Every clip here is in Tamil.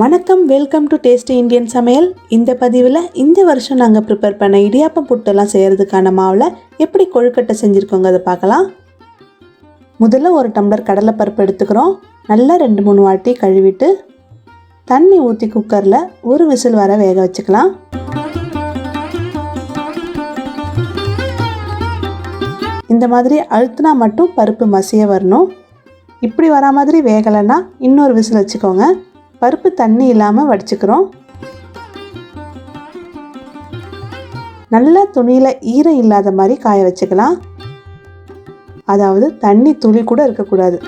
வணக்கம் வெல்கம் டு டேஸ்டி இந்தியன் சமையல். இந்த பதிவில் இந்த வருஷம் நாங்கள் ப்ரிப்பேர் பண்ண இடியாப்பம் புட்டெல்லாம் செய்கிறதுக்கான மாவில் எப்படி கொழுக்கட்டை செஞ்சுருக்கோங்க அதை பார்க்கலாம். முதல்ல ஒரு டம்ளர் கடலைப்பருப்பு எடுத்துக்கிறோம். நல்லா ரெண்டு மூணு வாட்டி கழுவிட்டு தண்ணி ஊற்றி குக்கரில் ஒரு விசில் வர வேக வச்சுக்கலாம். இந்த மாதிரி அழுத்தினா மட்டும் பருப்பு மசிய வரணும். இப்படி வரா மாதிரி வேகலைன்னா இன்னொரு விசில் வச்சுக்கோங்க. பருப்பு தண்ணி இல்லாமல் வடிச்சுக்கிறோம். நல்லா துணியில் ஈரம் இல்லாத மாதிரி காய வச்சுக்கலாம். அதாவது தண்ணி துளி கூட இருக்கக்கூடாது.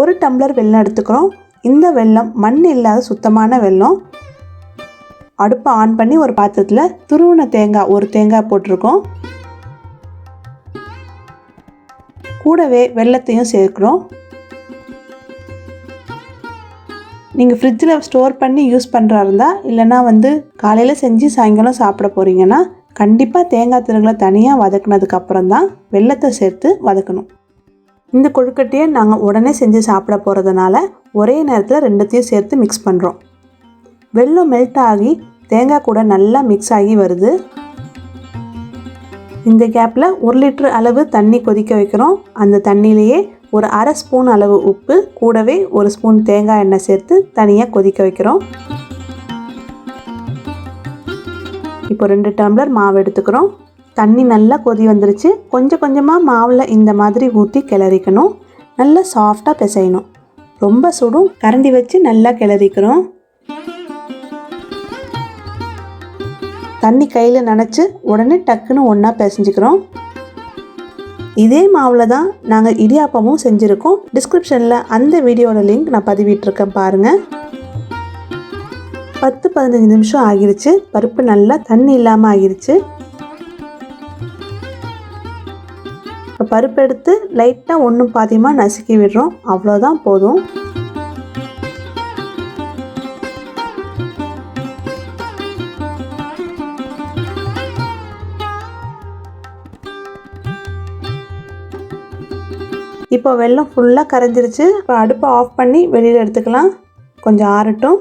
ஒரு டம்ளர் வெள்ளம் எடுத்துக்கிறோம். இந்த வெள்ளம் மண் இல்லாத சுத்தமான வெள்ளம் அடுப்பை ஆன் பண்ணி ஒரு பாத்திரத்தில் துருவின தேங்காய் ஒரு தேங்காய் போட்டிருக்கோம். கூடவே வெள்ளத்தையும் சேர்க்குறோம். நீங்கள் ஃப்ரிட்ஜில் ஸ்டோர் பண்ணி யூஸ் பண்ணுறா இருந்தால் இல்லைனா வந்து காலையில் செஞ்சு சாயங்காலம் சாப்பிட போகிறீங்கன்னா கண்டிப்பாக தேங்காய் திருகளை தனியாக வதக்குனதுக்கப்புறம் தான் வெள்ளத்தை சேர்த்து வதக்கணும். இந்த கொழுக்கட்டையை நாங்கள் உடனே செஞ்சு சாப்பிட போகிறதுனால ஒரே நேரத்தில் ரெண்டுத்தையும் சேர்த்து மிக்ஸ் பண்ணுறோம் வெள்ளம் மெல்ட் ஆகி தேங்காய் கூட நல்லா மிக்ஸ் ஆகி வருது. இந்த கேப்பில் ஒரு லிட்டர் அளவு தண்ணி கொதிக்க வைக்கிறோம். அந்த தண்ணியிலேயே ஒரு அரை ஸ்பூன் அளவு உப்பு கூடவே ஒரு ஸ்பூன் தேங்காய் எண்ணெய் சேர்த்து தனியாக கொதிக்க வைக்கிறோம். இப்போ ரெண்டு டம்ளர் மாவு எடுத்துக்கிறோம். தண்ணி நல்லா கொதி வந்துருச்சு. கொஞ்சம் கொஞ்சமாக மாவில் இந்த மாதிரி ஊற்றி கிளறிக்கணும். நல்லா சாஃப்டாக பிசையணும். ரொம்ப சுடும். கரண்டி வச்சு நல்லா கிளறிக்கிறோம். தண்ணி கையில் நினச்சி உடனே டக்குன்னு ஒன்றா பிசைஞ்சிக்கிறோம். இதே மாவில் தான் நாங்கள் இடியாப்பமும் செஞ்சுருக்கோம். டிஸ்கிரிப்ஷனில் அந்த வீடியோட லிங்க் நான் பதிவிட்டிருக்கேன் பாருங்கள் பத்து பதினஞ்சு நிமிஷம் ஆகிருச்சு. பருப்பு நல்லா தண்ணி இல்லாமல் ஆகிருச்சு. இப்போ பருப்பு எடுத்து லைட்டாக ஒன்றும் பாதியமாக நசுக்கி விடுறோம். அவ்வளோதான் போதும். இப்போ வெள்ளம் ஃபுல்லாக கரைஞ்சிருச்சு. இப்போ அடுப்பை ஆஃப் பண்ணி வெளியில் எடுத்துக்கலாம். கொஞ்சம் ஆறட்டும்.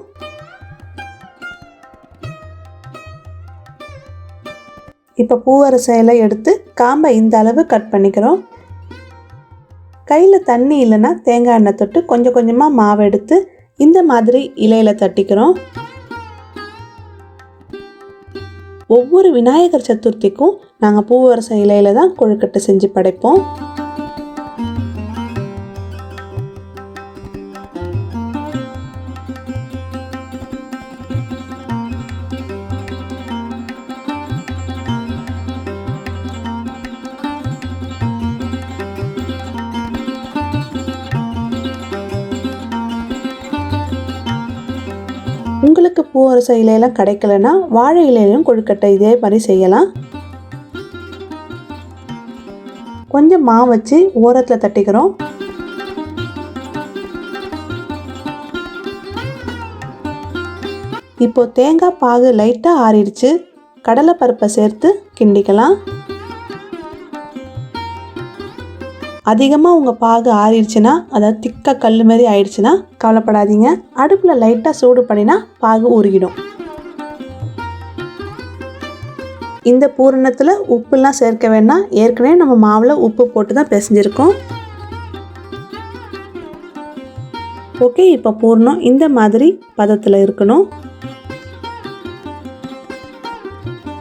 இப்போ பூவரசையில் எடுத்து காம்பை இந்த அளவு கட் பண்ணிக்கிறோம். கையில் தண்ணி இல்லைன்னா தேங்காய் எண்ணெய் தொட்டு கொஞ்சம் கொஞ்சமாக மாவு எடுத்து இந்த மாதிரி இலையில் தட்டிக்கிறோம். ஒவ்வொரு விநாயகர் சதுர்த்திக்கும் நாங்கள் பூவரச இலையில தான் கொழுக்கட்டை செஞ்சு படைப்போம். உங்களுக்கு பூ பூவரச இலையெல்லாம் கிடைக்கலனா வாழை இலையிலும் கொழுக்கட்டை இதே மாதிரி செய்யலாம். கொஞ்சம் மாவு வச்சு ஓரத்தில் தட்டிக்கிறோம். இப்போ தேங்காய் பாகு லைட்டாக ஆறிடுச்சு. கடலை பருப்பை சேர்த்து கிண்டிக்கலாம். அதிகமாக உங்கள் பாகு ஆறிடுச்சுன்னா அதாவது திக்க கல் மாதிரி ஆயிடுச்சுன்னா கவலைப்படாதீங்க. அடுப்பில் லைட்டாக சூடு பண்ணினா பாகு உருகிடும். இந்த பூரணத்தில் உப்புலாம் சேர்க்க வேணாம். ஏற்கனவே நம்ம மாவில் உப்பு போட்டு தான் பிசைஞ்சிருக்கோம். ஓகே இப்போ பூர்ணம் இந்த மாதிரி பதத்தில் இருக்கணும்.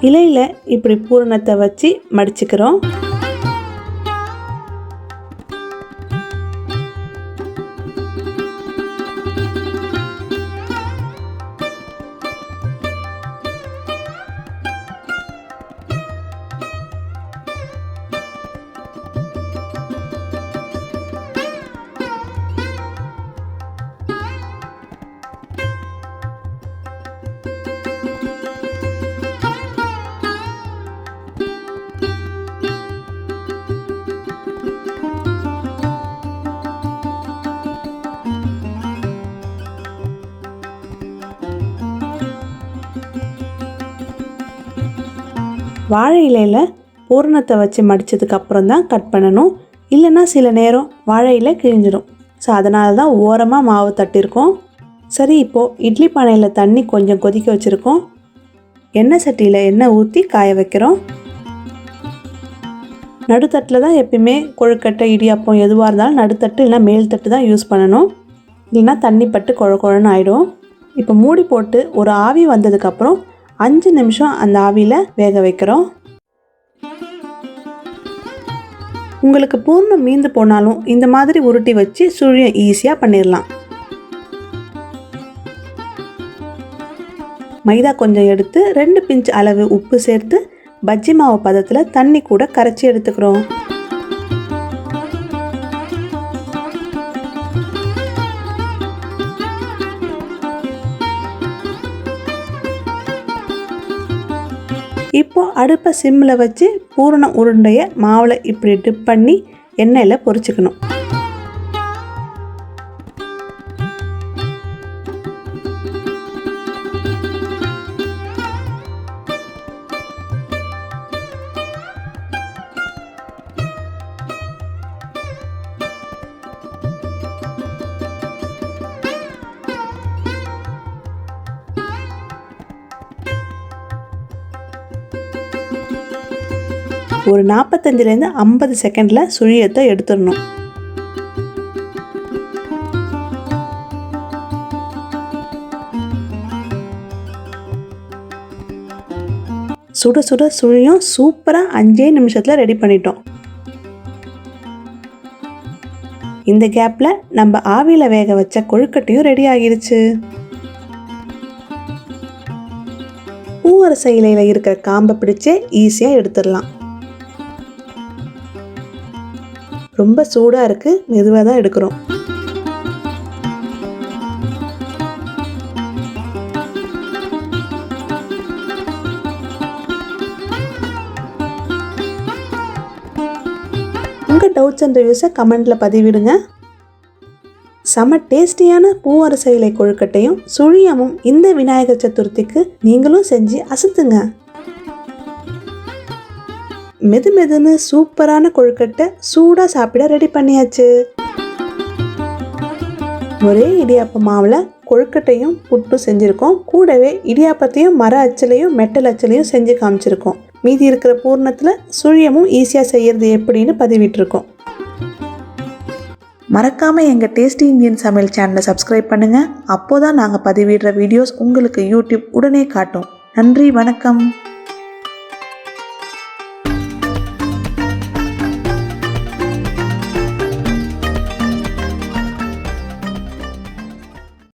இலையில் இப்படி பூரணத்தை வச்சு மடிச்சுக்கிறோம். வாழை இலையில் பூரணத்தை வச்சு மடித்ததுக்கு அப்புறம் தான் கட் பண்ணணும். இல்லைன்னா சில நேரம் வாழை இலை கிழிஞ்சிடும். ஸோ அதனால தான் ஓரமாக மாவு தட்டியிருக்கோம் சரி இப்போது இட்லி பானையில் தண்ணி கொஞ்சம் கொதிக்க வச்சுருக்கோம். எண்ணெய் சட்டியில் எண்ணெய் ஊற்றி காய வைக்கிறோம். நடுத்தட்டில் தான் எப்பயுமே கொழுக்கட்டை இடியாப்பம் எதுவாக இருந்தாலும் நடுத்தட்டு இல்லைனா மேல் தட்டு தான் யூஸ் பண்ணணும். இல்லைன்னா தண்ணி பட்டு குழ குழன்னு ஆகிடும் இப்போ மூடி போட்டு ஒரு ஆவி வந்ததுக்கப்புறம் அஞ்சு நிமிஷம் அந்த ஆவியில் வேக வைக்கிறோம். உங்களுக்கு பூர்ணம் மீந்து போனாலும் இந்த மாதிரி உருட்டி வச்சு சுழியம் ஈஸியாக பண்ணிடலாம் மைதா கொஞ்சம் எடுத்து ரெண்டு பிஞ்ச் அளவு உப்பு சேர்த்து பஜ்ஜி மாவு பதத்தில் தண்ணி கூட கரைச்சி எடுத்துக்கிறோம். இப்போ அடுப்பை சிம்மில் வச்சு பூரண உருண்டையை மாவில் இப்படி டிப் பண்ணி எண்ணெயில் பொரிச்சுக்கணும். ஒரு நாற்பத்தஞ்சிலேருந்து ஐம்பது செகண்டில் சுழியத்தை எடுத்துடணும். சுட சுட சுழியும் சூப்பராக அஞ்சே நிமிஷத்தில் ரெடி பண்ணிட்டோம். இந்த கேப்பில் நம்ம ஆவியில் வேக வச்ச கொழுக்கட்டையும் ரெடி ஆகிருச்சு. பூவரச இலையில் இருக்கிற காம்பை பிடிச்சே ஈஸியாக எடுத்துடலாம். ரொம்ப சூடாக இருக்குது மெதுவாக தான் எடுக்கிறோம். உங்கள் டவுட்ஸ் அண்ட் ரிவ்யூஸை கமெண்ட்டில் பதிவிடுங்க. செம டேஸ்டியான பூவரச இலை கொழுக்கட்டையும் சுழியமும் இந்த விநாயகர் சதுர்த்திக்கு நீங்களும் செஞ்சு அசத்துங்க. மெது மெதுன்னு சூப்பரான கொழுக்கட்டை சூடாக சாப்பிட ரெடி பண்ணியாச்சு. ஒரே இடியாப்ப மாவில் கொழுக்கட்டையும் புட்டும் செஞ்சுருக்கோம். கூடவே இடியாப்பத்தையும் மர அச்சிலையும் மெட்டல் அச்சிலையும் செஞ்சு காமிச்சிருக்கோம். மீதி இருக்கிற பூர்ணத்தில் சுழியமும் ஈஸியாக செய்கிறது எப்படின்னு பதிவிட்டிருக்கோம். மறக்காமல் எங்கள் டேஸ்டி இந்தியன் சமையல் சேனலை சப்ஸ்கிரைப் பண்ணுங்கள் அப்போ தான் நாங்கள் பதிவிடுற வீடியோஸ் உங்களுக்கு யூடியூப் உடனே காட்டும். நன்றி வணக்கம்.